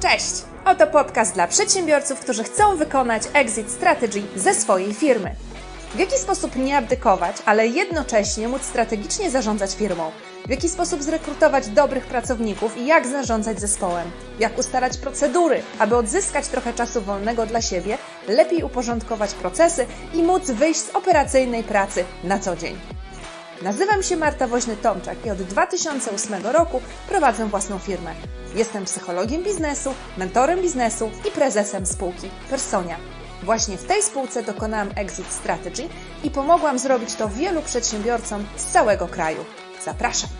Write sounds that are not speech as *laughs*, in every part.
Cześć! Oto podcast dla przedsiębiorców, którzy chcą wykonać exit strategy ze swojej firmy. W jaki sposób nie abdykować, ale jednocześnie móc strategicznie zarządzać firmą? W jaki sposób zrekrutować dobrych pracowników i jak zarządzać zespołem? Jak ustalać procedury, aby odzyskać trochę czasu wolnego dla siebie, lepiej uporządkować procesy i móc wyjść z operacyjnej pracy na co dzień? Nazywam się Marta Woźny-Tomczak i od 2008 roku prowadzę własną firmę. Jestem psychologiem biznesu, mentorem biznesu i prezesem spółki Personia. Właśnie w tej spółce dokonałam exit strategy i pomogłam zrobić to wielu przedsiębiorcom z całego kraju. Zapraszam!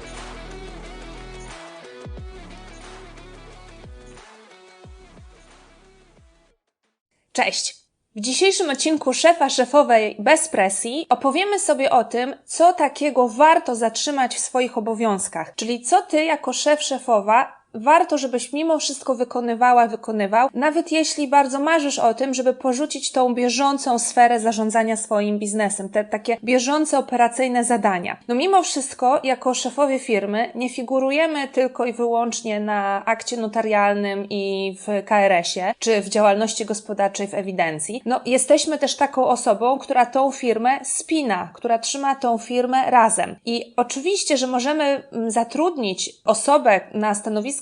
Cześć! W dzisiejszym odcinku Szefa Szefowej bez presji opowiemy sobie o tym, co takiego warto zatrzymać w swoich obowiązkach. Czyli co ty jako szef szefowa warto, żebyś mimo wszystko wykonywała, wykonywał, nawet jeśli bardzo marzysz o tym, żeby porzucić tą bieżącą sferę zarządzania swoim biznesem, te takie bieżące operacyjne zadania. No mimo wszystko, jako szefowie firmy, nie figurujemy tylko i wyłącznie na akcie notarialnym i w KRS-ie, czy w działalności gospodarczej w ewidencji. No jesteśmy też taką osobą, która tą firmę spina, która trzyma tą firmę razem. I oczywiście, że możemy mm, zatrudnić osobę na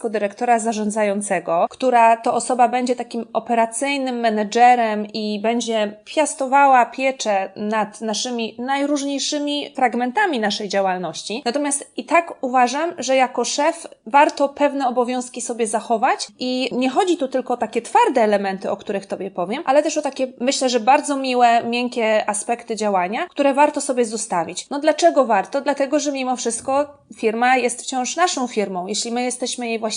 stanowisku dyrektora zarządzającego, która to osoba będzie takim operacyjnym menedżerem i będzie piastowała pieczę nad naszymi najróżniejszymi fragmentami naszej działalności. Natomiast i tak uważam, że jako szef warto pewne obowiązki sobie zachować i nie chodzi tu tylko o takie twarde elementy, o których Tobie powiem, ale też o takie, myślę, że bardzo miłe, miękkie aspekty działania, które warto sobie zostawić. No dlaczego warto? Dlatego, że mimo wszystko firma jest wciąż naszą firmą. Jeśli my jesteśmy jej właścicielem,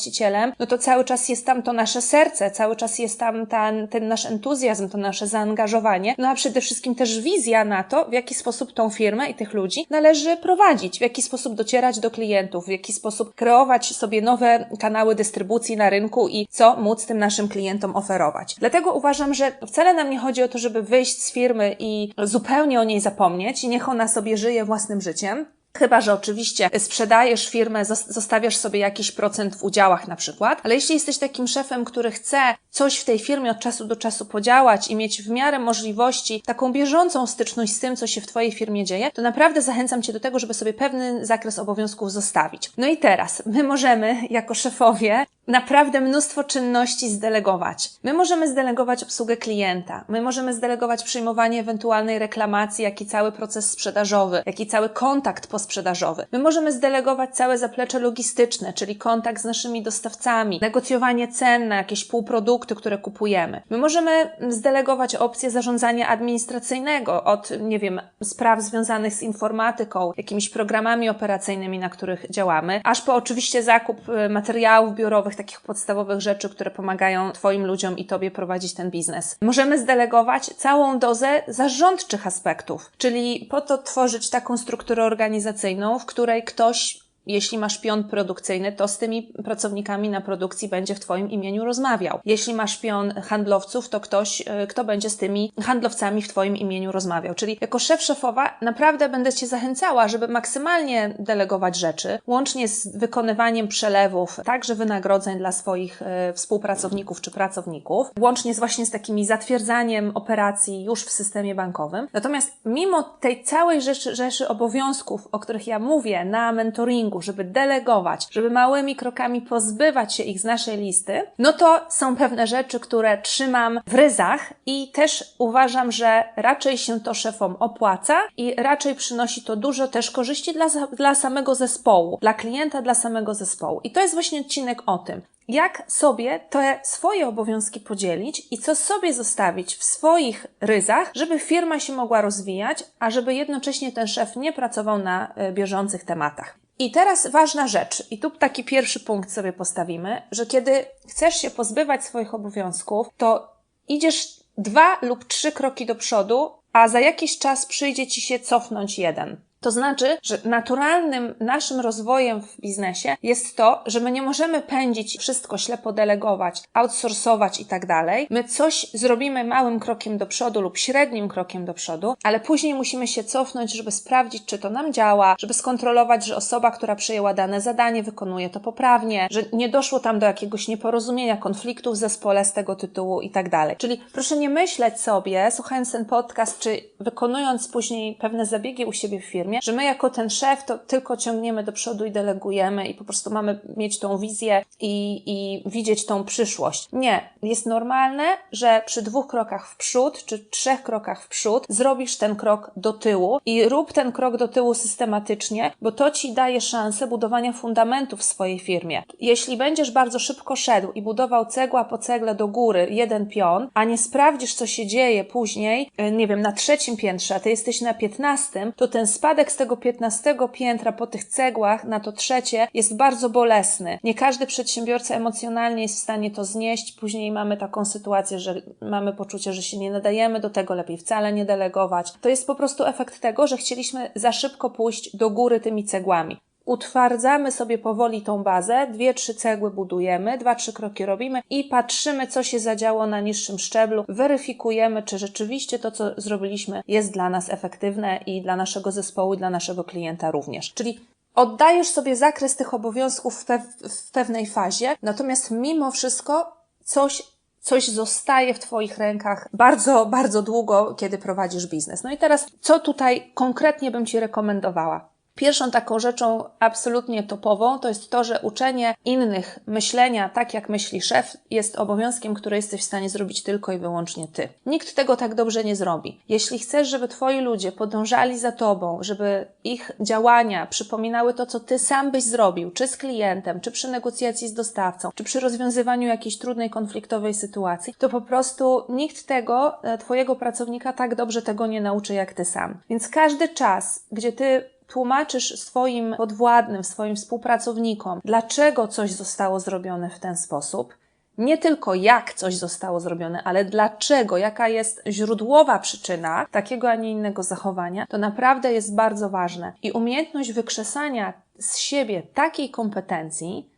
no to cały czas jest tam to nasze serce, cały czas jest tam ten, ten nasz entuzjazm, to nasze zaangażowanie, no a przede wszystkim też wizja na to, w jaki sposób tą firmę i tych ludzi należy prowadzić, w jaki sposób docierać do klientów, w jaki sposób kreować sobie nowe kanały dystrybucji na rynku i co móc tym naszym klientom oferować. Dlatego uważam, że wcale nam nie chodzi o to, żeby wyjść z firmy i zupełnie o niej zapomnieć i niech ona sobie żyje własnym życiem, Chyba, że oczywiście sprzedajesz firmę, zostawiasz sobie jakiś procent w udziałach na przykład, ale jeśli jesteś takim szefem, który chce coś w tej firmie od czasu do czasu podziałać i mieć w miarę możliwości taką bieżącą styczność z tym, co się w Twojej firmie dzieje, to naprawdę zachęcam Cię do tego, żeby sobie pewny zakres obowiązków zostawić. No i teraz, my możemy jako szefowie naprawdę mnóstwo czynności zdelegować. My możemy zdelegować obsługę klienta, my możemy zdelegować przyjmowanie ewentualnej reklamacji, jak i cały proces sprzedażowy, jak i cały kontakt posprzedażowy. My możemy zdelegować całe zaplecze logistyczne, czyli kontakt z naszymi dostawcami, negocjowanie cen na jakieś półprodukty, które kupujemy. My możemy zdelegować opcję zarządzania administracyjnego od, nie wiem, spraw związanych z informatyką, jakimiś programami operacyjnymi, na których działamy, aż po oczywiście zakup y, materiałów biurowych, takich podstawowych rzeczy, które pomagają Twoim ludziom i Tobie prowadzić ten biznes. Możemy zdelegować całą dozę zarządczych aspektów, czyli po to tworzyć taką strukturę organizacyjną, w której ktoś jeśli masz pion produkcyjny, to z tymi pracownikami na produkcji będzie w Twoim imieniu rozmawiał. Jeśli masz pion handlowców, to ktoś, e, kto będzie z tymi handlowcami w Twoim imieniu rozmawiał. Czyli jako szef szefowa naprawdę będę Cię zachęcała, żeby maksymalnie delegować rzeczy, łącznie z wykonywaniem przelewów, także wynagrodzeń dla swoich e, współpracowników czy pracowników, łącznie z właśnie z takimi zatwierdzaniem operacji już w systemie bankowym. Natomiast mimo tej całej rzeszy, rzeszy obowiązków, o których ja mówię na mentoringu, żeby delegować, żeby małymi krokami pozbywać się ich z naszej listy, no to są pewne rzeczy, które trzymam w ryzach i też uważam, że raczej się to szefom opłaca i raczej przynosi to dużo też korzyści dla, dla samego zespołu, dla klienta, dla samego zespołu. I to jest właśnie odcinek o tym jak sobie te swoje obowiązki podzielić i co sobie zostawić w swoich ryzach, żeby firma się mogła rozwijać, a żeby jednocześnie ten szef nie pracował na e, bieżących tematach. I teraz ważna rzecz, i tu taki pierwszy punkt sobie postawimy, że kiedy chcesz się pozbywać swoich obowiązków, to idziesz dwa lub trzy kroki do przodu, a za jakiś czas przyjdzie ci się cofnąć jeden. To znaczy, że naturalnym naszym rozwojem w biznesie jest to, że my nie możemy pędzić wszystko ślepo delegować, outsourcować i tak dalej. My coś zrobimy małym krokiem do przodu lub średnim krokiem do przodu, ale później musimy się cofnąć, żeby sprawdzić, czy to nam działa, żeby skontrolować, że osoba, która przejęła dane zadanie, wykonuje to poprawnie, że nie doszło tam do jakiegoś nieporozumienia, konfliktu w zespole z tego tytułu i tak dalej. Czyli proszę nie myśleć sobie, słuchając ten podcast, czy wykonując później pewne zabiegi u siebie w firmie, że my jako ten szef to tylko ciągniemy do przodu i delegujemy i po prostu mamy mieć tą wizję i, i widzieć tą przyszłość. Nie. Jest normalne, że przy dwóch krokach w przód, czy trzech krokach w przód, zrobisz ten krok do tyłu i rób ten krok do tyłu systematycznie, bo to ci daje szansę budowania fundamentów w swojej firmie. Jeśli będziesz bardzo szybko szedł i budował cegła po cegle do góry, jeden pion, a nie sprawdzisz, co się dzieje później, e, nie wiem, na trzecim piętrze, a ty jesteś na piętnastym, to ten spadek z tego piętnastego piętra po tych cegłach na to trzecie jest bardzo bolesny. Nie każdy przedsiębiorca emocjonalnie jest w stanie to znieść. Później mamy taką sytuację, że mamy poczucie, że się nie nadajemy do tego, lepiej wcale nie delegować. To jest po prostu efekt tego, że chcieliśmy za szybko pójść do góry tymi cegłami utwardzamy sobie powoli tą bazę, dwie, trzy cegły budujemy, dwa, trzy kroki robimy i patrzymy, co się zadziało na niższym szczeblu, weryfikujemy, czy rzeczywiście to, co zrobiliśmy, jest dla nas efektywne i dla naszego zespołu, i dla naszego klienta również. Czyli oddajesz sobie zakres tych obowiązków w, w pewnej fazie, natomiast mimo wszystko coś coś zostaje w Twoich rękach bardzo, bardzo długo, kiedy prowadzisz biznes. No i teraz, co tutaj konkretnie bym Ci rekomendowała? Pierwszą taką rzeczą absolutnie topową to jest to, że uczenie innych myślenia tak, jak myśli szef, jest obowiązkiem, który jesteś w stanie zrobić tylko i wyłącznie ty. Nikt tego tak dobrze nie zrobi. Jeśli chcesz, żeby twoi ludzie podążali za tobą, żeby ich działania przypominały to, co ty sam byś zrobił, czy z klientem, czy przy negocjacji z dostawcą, czy przy rozwiązywaniu jakiejś trudnej, konfliktowej sytuacji, to po prostu nikt tego, e, twojego pracownika tak dobrze tego nie nauczy jak ty sam. Więc każdy czas, gdzie ty tłumaczysz swoim podwładnym, swoim współpracownikom, dlaczego coś zostało zrobione w ten sposób, nie tylko jak coś zostało zrobione, ale dlaczego, jaka jest źródłowa przyczyna takiego, a nie innego zachowania, to naprawdę jest bardzo ważne. I umiejętność wykrzesania z siebie takiej kompetencji,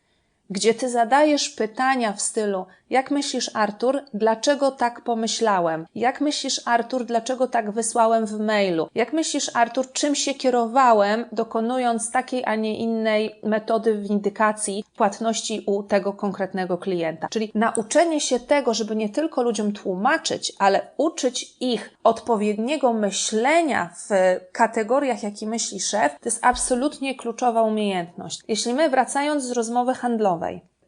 gdzie ty zadajesz pytania w stylu: Jak myślisz, Artur, dlaczego tak pomyślałem? Jak myślisz, Artur, dlaczego tak wysłałem w mailu? Jak myślisz, Artur, czym się kierowałem, dokonując takiej, a nie innej metody windykacji płatności u tego konkretnego klienta? Czyli nauczenie się tego, żeby nie tylko ludziom tłumaczyć, ale uczyć ich odpowiedniego myślenia w kategoriach, jaki myśli szef, to jest absolutnie kluczowa umiejętność. Jeśli my, wracając z rozmowy handlowej,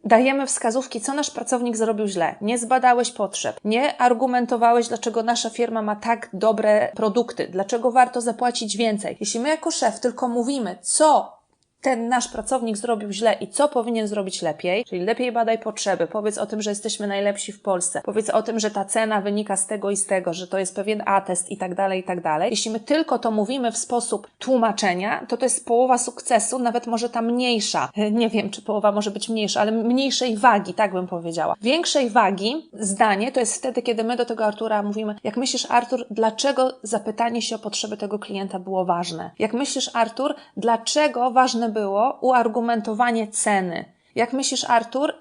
Dajemy wskazówki, co nasz pracownik zrobił źle. Nie zbadałeś potrzeb, nie argumentowałeś, dlaczego nasza firma ma tak dobre produkty, dlaczego warto zapłacić więcej. Jeśli my jako szef tylko mówimy, co ten nasz pracownik zrobił źle i co powinien zrobić lepiej, czyli lepiej badaj potrzeby, powiedz o tym, że jesteśmy najlepsi w Polsce, powiedz o tym, że ta cena wynika z tego i z tego, że to jest pewien atest i tak dalej, i tak dalej. Jeśli my tylko to mówimy w sposób tłumaczenia, to to jest połowa sukcesu, nawet może ta mniejsza, *laughs* nie wiem, czy połowa może być mniejsza, ale mniejszej wagi, tak bym powiedziała. Większej wagi zdanie to jest wtedy, kiedy my do tego Artura mówimy, jak myślisz, Artur, dlaczego zapytanie się o potrzeby tego klienta było ważne? Jak myślisz, Artur, dlaczego ważne było uargumentowanie ceny. Jak myślisz, Artur,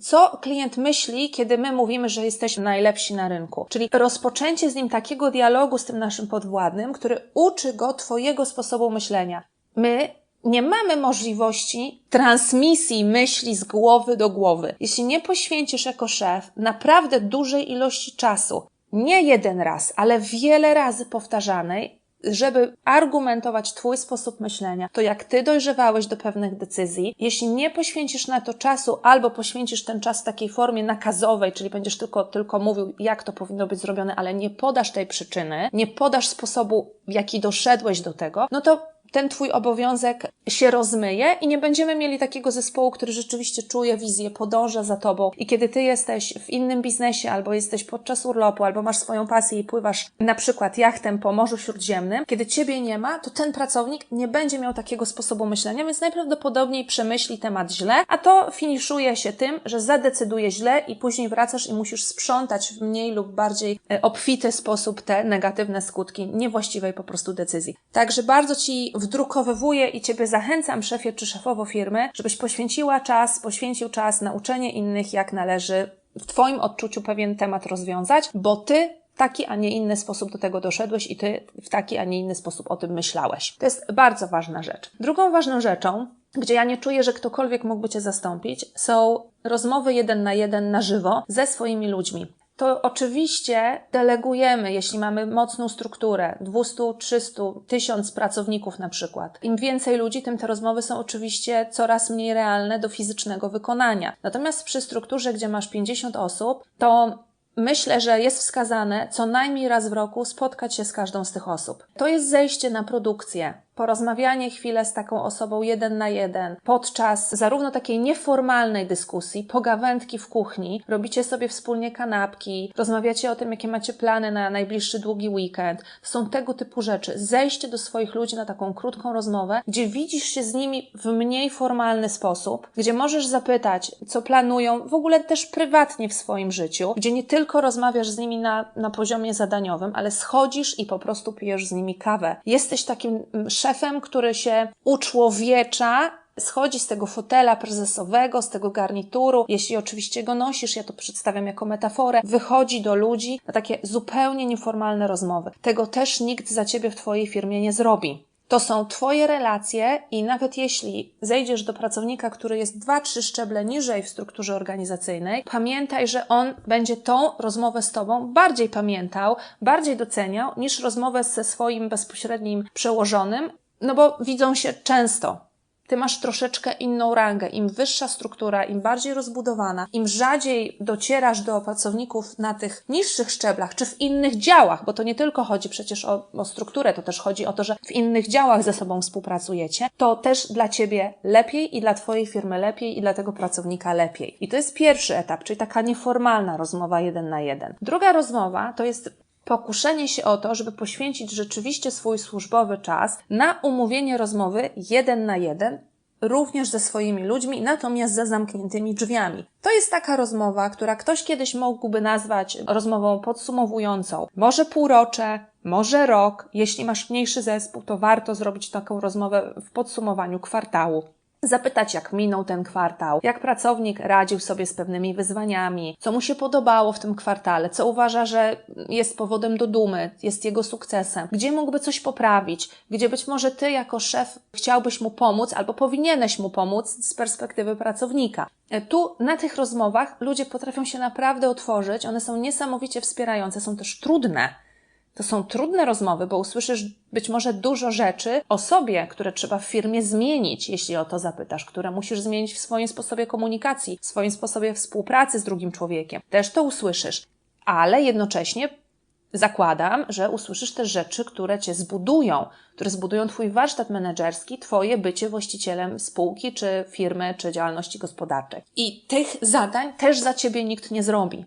co klient myśli, kiedy my mówimy, że jesteśmy najlepsi na rynku. Czyli rozpoczęcie z nim takiego dialogu z tym naszym podwładnym, który uczy go Twojego sposobu myślenia. My nie mamy możliwości transmisji myśli z głowy do głowy. Jeśli nie poświęcisz jako szef naprawdę dużej ilości czasu, nie jeden raz, ale wiele razy powtarzanej, żeby argumentować Twój sposób myślenia, to jak Ty dojrzewałeś do pewnych decyzji, jeśli nie poświęcisz na to czasu, albo poświęcisz ten czas w takiej formie nakazowej, czyli będziesz tylko, tylko mówił, jak to powinno być zrobione, ale nie podasz tej przyczyny, nie podasz sposobu, w jaki doszedłeś do tego, no to ten Twój obowiązek się rozmyje i nie będziemy mieli takiego zespołu, który rzeczywiście czuje wizję, podąża za Tobą. I kiedy Ty jesteś w innym biznesie, albo jesteś podczas urlopu, albo masz swoją pasję i pływasz na przykład jachtem po Morzu Śródziemnym, kiedy Ciebie nie ma, to ten pracownik nie będzie miał takiego sposobu myślenia, więc najprawdopodobniej przemyśli temat źle, a to finiszuje się tym, że zadecyduje źle i później wracasz i musisz sprzątać w mniej lub bardziej e, obfity sposób te negatywne skutki niewłaściwej po prostu decyzji. Także bardzo Ci wdrukowywuję i Ciebie zachęcam, szefie czy szefowo firmy, żebyś poświęciła czas, poświęcił czas na uczenie innych, jak należy w Twoim odczuciu pewien temat rozwiązać, bo Ty taki, a nie inny sposób do tego doszedłeś i Ty w taki, a nie inny sposób o tym myślałeś. To jest bardzo ważna rzecz. Drugą ważną rzeczą, gdzie ja nie czuję, że ktokolwiek mógłby Cię zastąpić, są rozmowy jeden na jeden na żywo ze swoimi ludźmi to oczywiście delegujemy, jeśli mamy mocną strukturę, 200, 300, 1000 pracowników na przykład. Im więcej ludzi, tym te rozmowy są oczywiście coraz mniej realne do fizycznego wykonania. Natomiast przy strukturze, gdzie masz 50 osób, to Myślę, że jest wskazane co najmniej raz w roku spotkać się z każdą z tych osób. To jest zejście na produkcję porozmawianie chwilę z taką osobą jeden na jeden, podczas zarówno takiej nieformalnej dyskusji, pogawędki w kuchni, robicie sobie wspólnie kanapki, rozmawiacie o tym, jakie macie plany na najbliższy długi weekend. Są tego typu rzeczy. Zejście do swoich ludzi na taką krótką rozmowę, gdzie widzisz się z nimi w mniej formalny sposób, gdzie możesz zapytać, co planują, w ogóle też prywatnie w swoim życiu, gdzie nie tylko rozmawiasz z nimi na, na poziomie zadaniowym, ale schodzisz i po prostu pijesz z nimi kawę. Jesteś takim mm, szefem, który się uczłowiecza schodzi z tego fotela prezesowego, z tego garnituru, jeśli oczywiście go nosisz, ja to przedstawiam jako metaforę, wychodzi do ludzi na takie zupełnie nieformalne rozmowy. Tego też nikt za ciebie w twojej firmie nie zrobi. To są Twoje relacje i nawet jeśli zejdziesz do pracownika, który jest dwa, trzy szczeble niżej w strukturze organizacyjnej, pamiętaj, że on będzie tą rozmowę z Tobą bardziej pamiętał, bardziej doceniał niż rozmowę ze swoim bezpośrednim przełożonym, no bo widzą się często. Ty masz troszeczkę inną rangę. Im wyższa struktura, im bardziej rozbudowana, im rzadziej docierasz do pracowników na tych niższych szczeblach, czy w innych działach, bo to nie tylko chodzi przecież o, o strukturę, to też chodzi o to, że w innych działach ze sobą współpracujecie, to też dla Ciebie lepiej i dla Twojej firmy lepiej i dla tego pracownika lepiej. I to jest pierwszy etap, czyli taka nieformalna rozmowa jeden na jeden. Druga rozmowa to jest pokuszenie się o to, żeby poświęcić rzeczywiście swój służbowy czas na umówienie rozmowy jeden na jeden, również ze swoimi ludźmi, natomiast za zamkniętymi drzwiami. To jest taka rozmowa, która ktoś kiedyś mógłby nazwać rozmową podsumowującą. Może półrocze, może rok. Jeśli masz mniejszy zespół, to warto zrobić taką rozmowę w podsumowaniu kwartału zapytać, jak minął ten kwartał, jak pracownik radził sobie z pewnymi wyzwaniami, co mu się podobało w tym kwartale, co uważa, że jest powodem do dumy, jest jego sukcesem, gdzie mógłby coś poprawić, gdzie być może ty jako szef chciałbyś mu pomóc albo powinieneś mu pomóc z perspektywy pracownika. E, tu na tych rozmowach ludzie potrafią się naprawdę otworzyć, one są niesamowicie wspierające, są też trudne to są trudne rozmowy, bo usłyszysz być może dużo rzeczy o sobie, które trzeba w firmie zmienić, jeśli o to zapytasz, które musisz zmienić w swoim sposobie komunikacji, w swoim sposobie współpracy z drugim człowiekiem. Też to usłyszysz, ale jednocześnie zakładam, że usłyszysz też rzeczy, które cię zbudują, które zbudują twój warsztat menedżerski, twoje bycie właścicielem spółki, czy firmy, czy działalności gospodarczej. I tych zadań też za ciebie nikt nie zrobi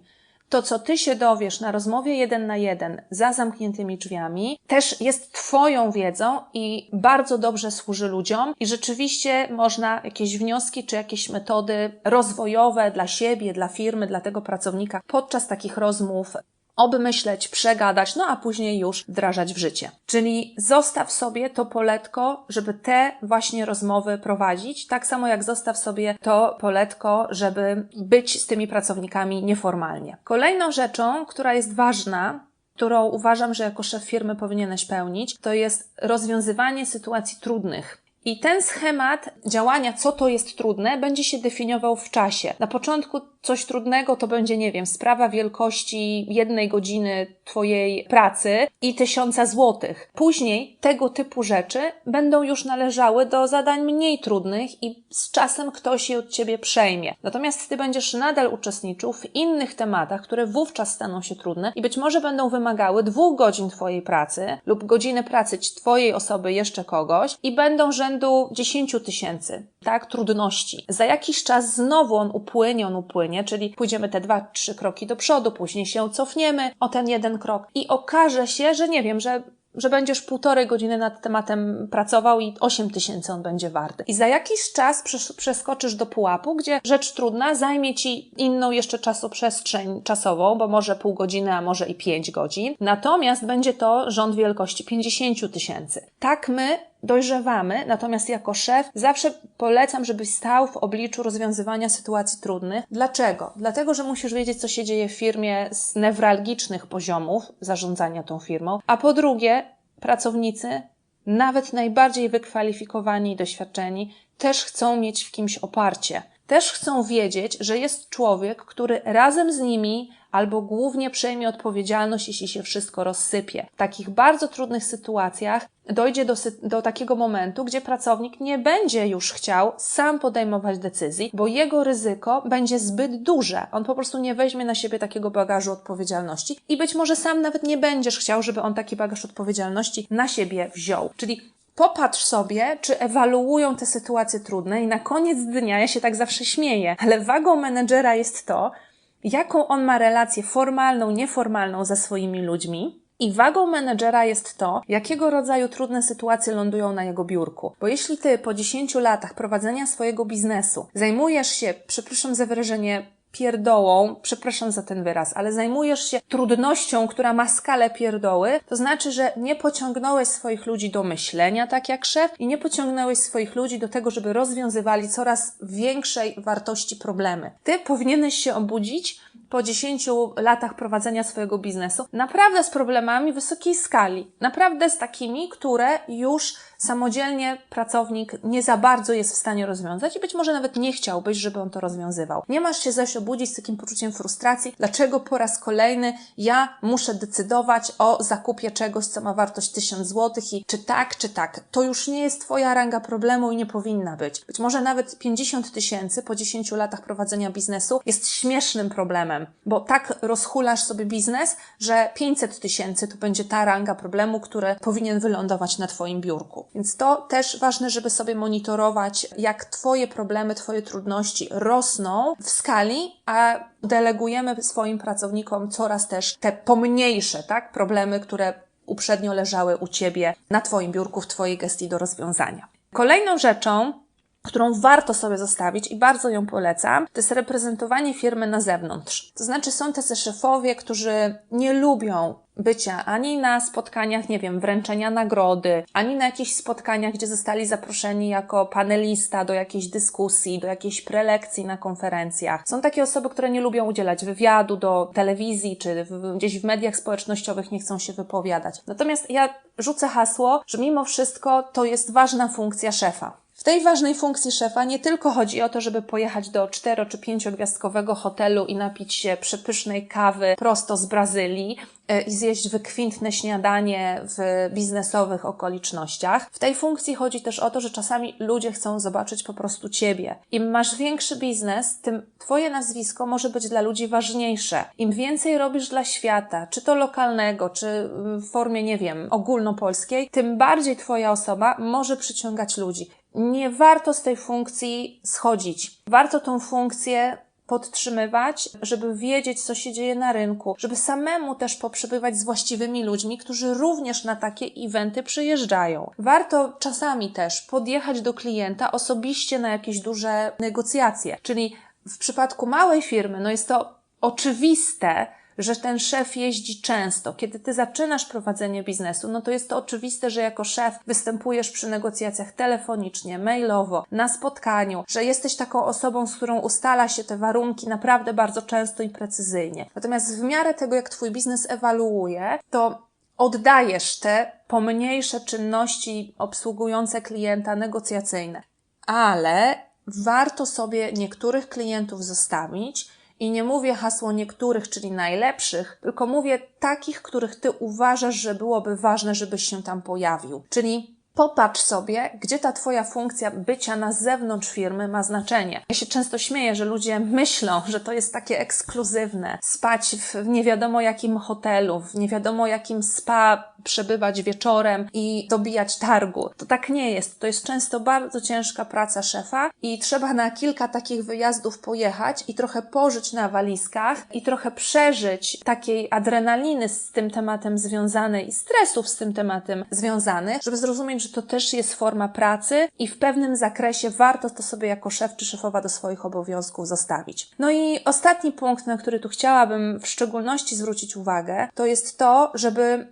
to, co ty się dowiesz na rozmowie jeden na jeden za zamkniętymi drzwiami, też jest twoją wiedzą i bardzo dobrze służy ludziom i rzeczywiście można jakieś wnioski czy jakieś metody rozwojowe dla siebie, dla firmy, dla tego pracownika podczas takich rozmów obmyśleć, przegadać, no a później już wdrażać w życie. Czyli zostaw sobie to poletko, żeby te właśnie rozmowy prowadzić, tak samo jak zostaw sobie to poletko, żeby być z tymi pracownikami nieformalnie. Kolejną rzeczą, która jest ważna, którą uważam, że jako szef firmy powinieneś pełnić, to jest rozwiązywanie sytuacji trudnych. I ten schemat działania, co to jest trudne, będzie się definiował w czasie. Na początku coś trudnego to będzie, nie wiem, sprawa wielkości jednej godziny Twojej pracy i tysiąca złotych. Później tego typu rzeczy będą już należały do zadań mniej trudnych i z czasem ktoś je od Ciebie przejmie. Natomiast Ty będziesz nadal uczestniczył w innych tematach, które wówczas staną się trudne i być może będą wymagały dwóch godzin Twojej pracy lub godziny pracy Twojej osoby jeszcze kogoś i będą rzędu dziesięciu tysięcy, tak, trudności. Za jakiś czas znowu on upłynie, on upłynie, czyli pójdziemy te dwa, trzy kroki do przodu, później się cofniemy o ten jeden krok i okaże się, że nie wiem, że że będziesz półtorej godziny nad tematem pracował i 8 tysięcy on będzie warty. I za jakiś czas przeskoczysz do pułapu, gdzie rzecz trudna zajmie ci inną jeszcze czasoprzestrzeń czasową, bo może pół godziny, a może i 5 godzin. Natomiast będzie to rząd wielkości 50 tysięcy. Tak my dojrzewamy, natomiast jako szef zawsze polecam, żebyś stał w obliczu rozwiązywania sytuacji trudnych. Dlaczego? Dlatego, że musisz wiedzieć, co się dzieje w firmie z newralgicznych poziomów zarządzania tą firmą, a po drugie, pracownicy, nawet najbardziej wykwalifikowani i doświadczeni, też chcą mieć w kimś oparcie. Też chcą wiedzieć, że jest człowiek, który razem z nimi albo głównie przejmie odpowiedzialność, jeśli się wszystko rozsypie. W takich bardzo trudnych sytuacjach dojdzie do, do takiego momentu, gdzie pracownik nie będzie już chciał sam podejmować decyzji, bo jego ryzyko będzie zbyt duże. On po prostu nie weźmie na siebie takiego bagażu odpowiedzialności i być może sam nawet nie będziesz chciał, żeby on taki bagaż odpowiedzialności na siebie wziął. Czyli Popatrz sobie, czy ewaluują te sytuacje trudne i na koniec dnia, ja się tak zawsze śmieję, ale wagą menedżera jest to, jaką on ma relację formalną, nieformalną ze swoimi ludzi. I wagą menedżera jest to, jakiego rodzaju trudne sytuacje lądują na jego biurku. Bo jeśli ty po 10 latach prowadzenia swojego biznesu zajmujesz się, przepraszam za wyrażenie, pierdołą, przepraszam za ten wyraz, ale zajmujesz się trudnością, która ma skalę pierdoły, to znaczy, że nie pociągnąłeś swoich ludzi do myślenia tak jak szef i nie pociągnąłeś swoich ludzi do tego, żeby rozwiązywali coraz większej wartości problemy. Ty powinieneś się obudzić po 10 latach prowadzenia swojego biznesu naprawdę z problemami wysokiej skali, naprawdę z takimi, które już samodzielnie pracownik nie za bardzo jest w stanie rozwiązać i być może nawet nie chciałbyś, żeby on to rozwiązywał. Nie masz się zaś obudzić z takim poczuciem frustracji, dlaczego po raz kolejny ja muszę decydować o zakupie czegoś, co ma wartość 1000 zł i czy tak, czy tak. To już nie jest Twoja ranga problemu i nie powinna być. Być może nawet 50 tysięcy po 10 latach prowadzenia biznesu jest śmiesznym problemem, bo tak rozhulasz sobie biznes, że 500 tysięcy to będzie ta ranga problemu, który powinien wylądować na Twoim biurku. Więc to też ważne, żeby sobie monitorować, jak Twoje problemy, Twoje trudności rosną w skali, a delegujemy swoim pracownikom coraz też te pomniejsze, tak, problemy, które uprzednio leżały u Ciebie na Twoim biurku, w Twojej gestii do rozwiązania. Kolejną rzeczą, którą warto sobie zostawić i bardzo ją polecam, to jest reprezentowanie firmy na zewnątrz. To znaczy są tacy szefowie, którzy nie lubią bycia ani na spotkaniach, nie wiem, wręczenia nagrody, ani na jakichś spotkaniach, gdzie zostali zaproszeni jako panelista do jakiejś dyskusji, do jakiejś prelekcji na konferencjach. Są takie osoby, które nie lubią udzielać wywiadu do telewizji, czy w, gdzieś w mediach społecznościowych nie chcą się wypowiadać. Natomiast ja rzucę hasło, że mimo wszystko to jest ważna funkcja szefa. W tej ważnej funkcji szefa nie tylko chodzi o to, żeby pojechać do cztero czy pięciogwiazdkowego hotelu i napić się przepysznej kawy prosto z Brazylii e, i zjeść wykwintne śniadanie w biznesowych okolicznościach. W tej funkcji chodzi też o to, że czasami ludzie chcą zobaczyć po prostu ciebie. Im masz większy biznes, tym twoje nazwisko może być dla ludzi ważniejsze. Im więcej robisz dla świata, czy to lokalnego, czy w formie, nie wiem, ogólnopolskiej, tym bardziej twoja osoba może przyciągać ludzi nie warto z tej funkcji schodzić. Warto tą funkcję podtrzymywać, żeby wiedzieć, co się dzieje na rynku, żeby samemu też poprzebywać z właściwymi ludźmi, którzy również na takie eventy przyjeżdżają. Warto czasami też podjechać do klienta osobiście na jakieś duże negocjacje, czyli w przypadku małej firmy, no jest to oczywiste, że ten szef jeździ często. Kiedy ty zaczynasz prowadzenie biznesu, no to jest to oczywiste, że jako szef występujesz przy negocjacjach telefonicznie, mailowo, na spotkaniu, że jesteś taką osobą, z którą ustala się te warunki naprawdę bardzo często i precyzyjnie. Natomiast w miarę tego, jak twój biznes ewoluuje, to oddajesz te pomniejsze czynności obsługujące klienta negocjacyjne. Ale warto sobie niektórych klientów zostawić, i nie mówię hasło niektórych, czyli najlepszych, tylko mówię takich, których ty uważasz, że byłoby ważne, żebyś się tam pojawił. Czyli Popatrz sobie, gdzie ta Twoja funkcja bycia na zewnątrz firmy ma znaczenie. Ja się często śmieję, że ludzie myślą, że to jest takie ekskluzywne. Spać w nie wiadomo jakim hotelu, w nie wiadomo jakim spa przebywać wieczorem i dobijać targu. To tak nie jest. To jest często bardzo ciężka praca szefa i trzeba na kilka takich wyjazdów pojechać i trochę pożyć na walizkach i trochę przeżyć takiej adrenaliny z tym tematem związanej i stresów z tym tematem związanych, żeby zrozumieć, że to też jest forma pracy i w pewnym zakresie warto to sobie jako szef czy szefowa do swoich obowiązków zostawić. No i ostatni punkt, na który tu chciałabym w szczególności zwrócić uwagę, to jest to, żeby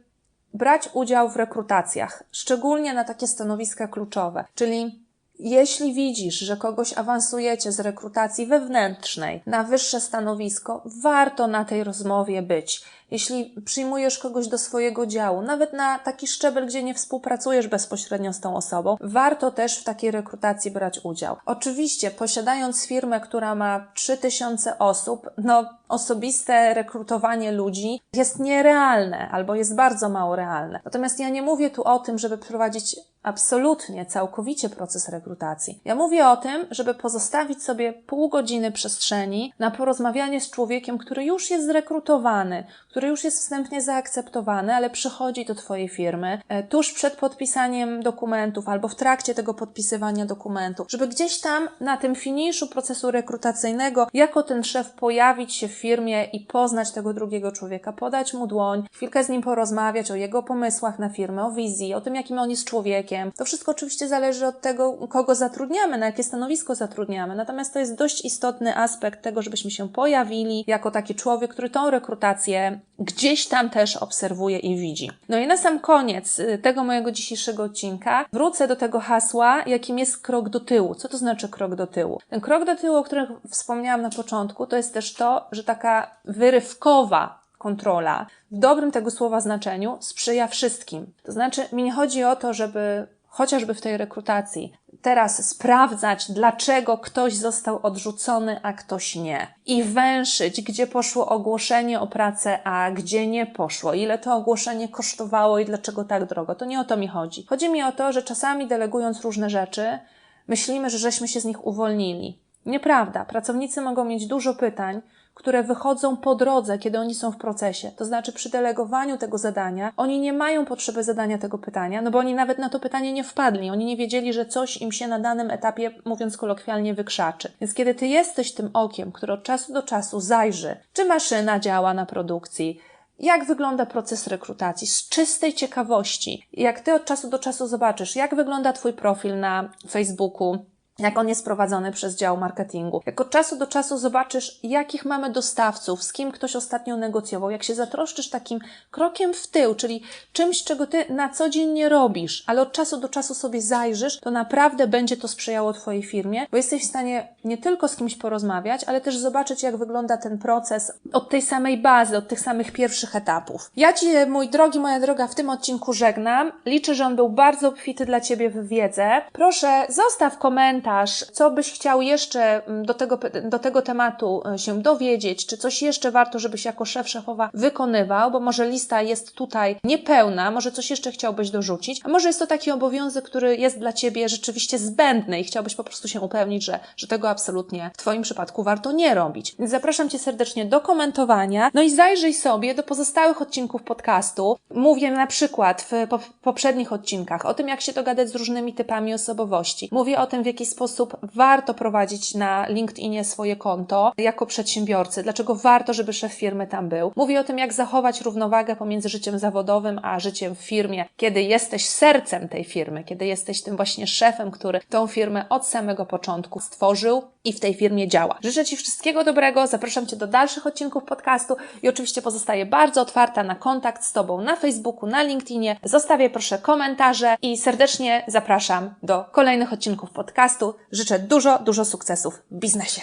brać udział w rekrutacjach, szczególnie na takie stanowiska kluczowe, czyli jeśli widzisz, że kogoś awansujecie z rekrutacji wewnętrznej na wyższe stanowisko, warto na tej rozmowie być. Jeśli przyjmujesz kogoś do swojego działu, nawet na taki szczebel, gdzie nie współpracujesz bezpośrednio z tą osobą, warto też w takiej rekrutacji brać udział. Oczywiście, posiadając firmę, która ma 3000 osób, no osobiste rekrutowanie ludzi jest nierealne albo jest bardzo mało realne. Natomiast ja nie mówię tu o tym, żeby prowadzić absolutnie, całkowicie proces rekrutacji. Ja mówię o tym, żeby pozostawić sobie pół godziny przestrzeni na porozmawianie z człowiekiem, który już jest zrekrutowany, który już jest wstępnie zaakceptowany, ale przychodzi do Twojej firmy e, tuż przed podpisaniem dokumentów albo w trakcie tego podpisywania dokumentów, żeby gdzieś tam na tym finiszu procesu rekrutacyjnego, jako ten szef pojawić się w firmie i poznać tego drugiego człowieka, podać mu dłoń, chwilkę z nim porozmawiać o jego pomysłach na firmę, o wizji, o tym, jakim on jest człowiekiem. To wszystko oczywiście zależy od tego, kogo zatrudniamy, na jakie stanowisko zatrudniamy. Natomiast to jest dość istotny aspekt tego, żebyśmy się pojawili jako taki człowiek, który tą rekrutację gdzieś tam też obserwuje i widzi. No i na sam koniec y, tego mojego dzisiejszego odcinka wrócę do tego hasła, jakim jest krok do tyłu. Co to znaczy krok do tyłu? Ten krok do tyłu, o którym wspomniałam na początku, to jest też to, że taka wyrywkowa kontrola, w dobrym tego słowa znaczeniu, sprzyja wszystkim. To znaczy, mi nie chodzi o to, żeby chociażby w tej rekrutacji teraz sprawdzać, dlaczego ktoś został odrzucony, a ktoś nie. I węszyć, gdzie poszło ogłoszenie o pracę, a gdzie nie poszło, ile to ogłoszenie kosztowało i dlaczego tak drogo. To nie o to mi chodzi. Chodzi mi o to, że czasami delegując różne rzeczy, myślimy, że żeśmy się z nich uwolnili. Nieprawda. Pracownicy mogą mieć dużo pytań, które wychodzą po drodze, kiedy oni są w procesie. To znaczy, przy delegowaniu tego zadania, oni nie mają potrzeby zadania tego pytania, no bo oni nawet na to pytanie nie wpadli. Oni nie wiedzieli, że coś im się na danym etapie, mówiąc kolokwialnie, wykrzaczy. Więc kiedy ty jesteś tym okiem, które od czasu do czasu zajrzy, czy maszyna działa na produkcji, jak wygląda proces rekrutacji z czystej ciekawości. Jak ty od czasu do czasu zobaczysz, jak wygląda twój profil na Facebooku, jak on jest prowadzony przez dział marketingu. Jak od czasu do czasu zobaczysz, jakich mamy dostawców, z kim ktoś ostatnio negocjował, jak się zatroszczysz takim krokiem w tył, czyli czymś, czego ty na co dzień nie robisz, ale od czasu do czasu sobie zajrzysz, to naprawdę będzie to sprzyjało Twojej firmie, bo jesteś w stanie nie tylko z kimś porozmawiać, ale też zobaczyć, jak wygląda ten proces od tej samej bazy, od tych samych pierwszych etapów. Ja Ci, mój drogi, moja droga, w tym odcinku żegnam. Liczę, że on był bardzo obfity dla Ciebie w wiedzę. Proszę, zostaw komentarz, komentarz, co byś chciał jeszcze mm, do tego, do tego tematu e, się dowiedzieć, czy coś jeszcze warto, żebyś jako szef, szefowa wykonywał, bo może lista jest tutaj niepełna, może coś jeszcze chciałbyś dorzucić, a może jest to taki obowiązek, który jest dla Ciebie rzeczywiście zbędny i chciałbyś po prostu się upewnić, że, że tego absolutnie w Twoim przypadku warto nie robić. Więc zapraszam Cię serdecznie do komentowania, no i zajrzyj sobie do pozostałych odcinków podcastu. Mówię na przykład w poprzednich odcinkach o tym, jak się dogadać z różnymi typami osobowości. Mówię o tym, w jaki sposób warto prowadzić na LinkedInie swoje konto jako przedsiębiorcy, dlaczego warto, żeby szef firmy tam był. Mówię o tym, jak zachować równowagę pomiędzy życiem zawodowym a życiem w firmie, kiedy jesteś sercem tej firmy, kiedy jesteś tym właśnie szefem, który tą firmę od samego początku stworzył i w tej firmie działa. Życzę Ci wszystkiego dobrego, zapraszam Cię do dalszych odcinków podcastu i oczywiście pozostaję bardzo otwarta na kontakt z Tobą na Facebooku, na LinkedInie. Zostawię proszę komentarze i serdecznie zapraszam do kolejnych odcinków podcastu. Życzę dużo, dużo sukcesów w biznesie.